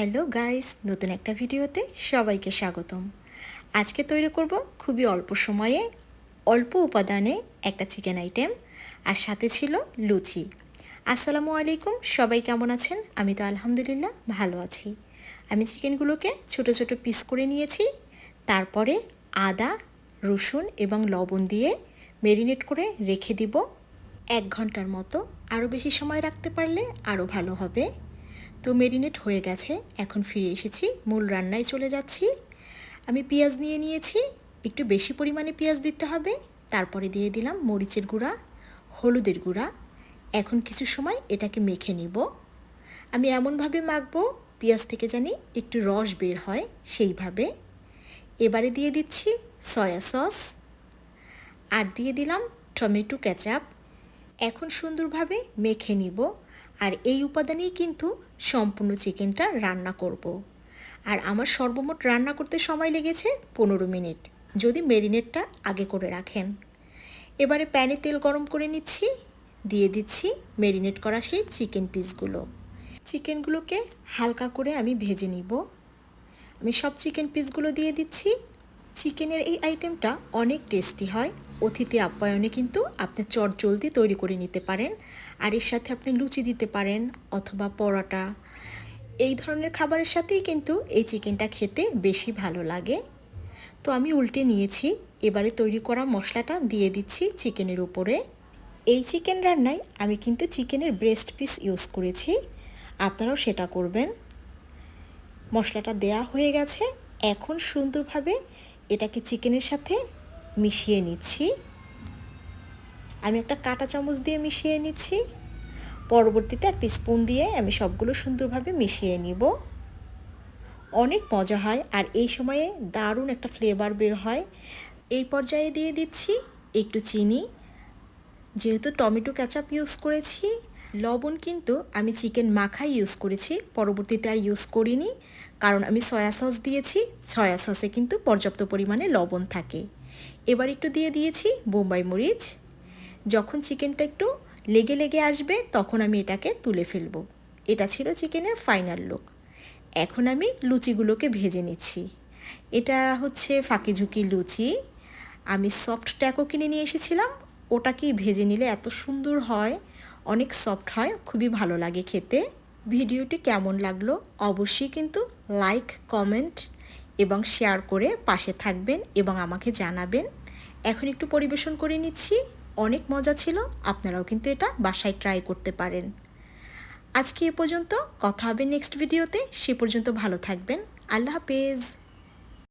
Hello guys, নতুন একটা ভিডিওতে সবাইকে স্বাগতম। আজকে তৈরি করব খুবই অল্প সময়ে, অল্প উপাদানে একটা চিকেন আইটেম আর সাথে ছিল লুচি। আসসালামু আলাইকুম, সবাই কেমন আছেন? আমি তো আলহামদুলিল্লাহ ভালো আছি। আমি চিকেনগুলোকে ছোট ছোট পিস করে নিয়েছি, তারপরে আদা, রসুন এবং লবণ দিয়ে মেরিনেট করে রেখে দিব। এক ঘণ্টার মতো, আরও বেশি সময় রাখতে পারলে আরও ভালো হবে। তো মেরিনেট হয়ে গেছে। এখন ফিরে এসেছি, মূল রান্নায় চলে যাচ্ছি। আমি পেঁয়াজ নিয়ে নিয়েছি, একটু বেশি পরিমাণে পেঁয়াজ দিতে হবে। তারপরে দিয়ে দিলাম মরিচের গুঁড়া, হলুদের গুঁড়া। এখন কিছু সময় এটাকে মেখে নিব। আমি এমনভাবে মাখবো, পেঁয়াজ থেকে জানি একটু রস বের হয় সেইভাবে। এবারে দিয়ে দিচ্ছি সয়া সস। আর দিয়ে দিলাম টমেটো ক্যাচাপ এখন সুন্দরভাবে মেখে নিব। আর এই উপাদানেই কিন্তু সম্পূর্ণ চিকেনটা রান্না করব। আর আমার সর্বমোট রান্না করতে সময় লেগেছে পনেরো মিনিট। যদি মেরিনেটটা আগে করে রাখেন। এবারে প্যানে তেল গরম করে নিচ্ছি। দিয়ে দিচ্ছি মেরিনেট করা সেই চিকেন পিসগুলো। চিকেনগুলোকে হালকা করে আমি ভেজে নিব। আমি সব চিকেন পিসগুলো দিয়ে দিচ্ছি। চিকেনের এই আইটেমটা অনেক টেস্টি হয়। অতিথি আপ্যায়নে কিন্তু আপনি চট জলদি তৈরি করে নিতে পারেন। আর এর সাথে আপনি লুচি দিতে পারেন অথবা পরোটা। এই ধরনের খাবারের সাথেই কিন্তু এই চিকেনটা খেতে বেশি ভালো লাগে। তো আমি উল্টে নিয়েছি, এবারে তৈরি করা মশলাটা দিয়ে দিচ্ছি চিকেনের উপরে। এই চিকেন রান্নায় আমি কিন্তু চিকেনের ব্রেস্ট পিস ইউজ করেছি। আপনারাও সেটা করবেন। মশলাটা দেয়া হয়ে গেছে। এখন সুন্দরভাবে এটাকে চিকেনের সাথে মিশিয়ে নিচ্ছি। আমি একটা কাঁটা চামচ দিয়ে মিশিয়ে নিচ্ছি। পরবর্তীতে একটা স্পুন দিয়ে আমি সবগুলো সুন্দরভাবে মিশিয়ে নিব। অনেক মজা হয় আর এই সময়ে দারুণ একটা ফ্লেভার বের হয়। এই পর্যায়ে দিয়ে দিচ্ছি একটু চিনি। যেহেতু টমেটো ক্যাচাপ ইউজ করেছি, লবণ কিন্তু আমি চিকেন মাখাই ইউজ করেছি, পরবর্তীতে আর ইউজ করিনি। কারণ আমি সয়া সস দিয়েছি সয়া সসে কিন্তু পর্যাপ্ত পরিমাণে লবণ থাকে। এবার একটু দিয়ে দিয়েছি বোম্বাই মরিচ। যখন চিকেনটা একটু লেগে লেগে আসবে, তখন আমি এটাকে তুলে ফেলব। এটা ছিল চিকেনের ফাইনাল লুক। এখন আমি লুচিগুলোকে ভেজে নিচ্ছি। এটা হচ্ছে ফাঁকি ঝুঁকি লুচি। আমি সফট ট্যাকো কিনে নিয়ে এসেছিলাম। ওটাকেই ভেজে নিলে এত সুন্দর হয়, অনেক সফট হয়, খুবই ভালো লাগে খেতে। ভিডিওটি কেমন লাগল অবশ্যই কিন্তু লাইক, কমেন্ট এবং শেয়ার করে পাশে থাকবেন এবং আমাকে জানাবেন। এখন একটু পরিবেশন করে নিচ্ছি। অনেক মজা ছিল, আপনারাও কিন্তু এটা বাসায় ট্রাই করতে পারেন। আজকে এ পর্যন্ত, কথা হবে নেক্সট ভিডিওতে সে পর্যন্ত ভালো থাকবেন। আল্লাহ হাফেজ।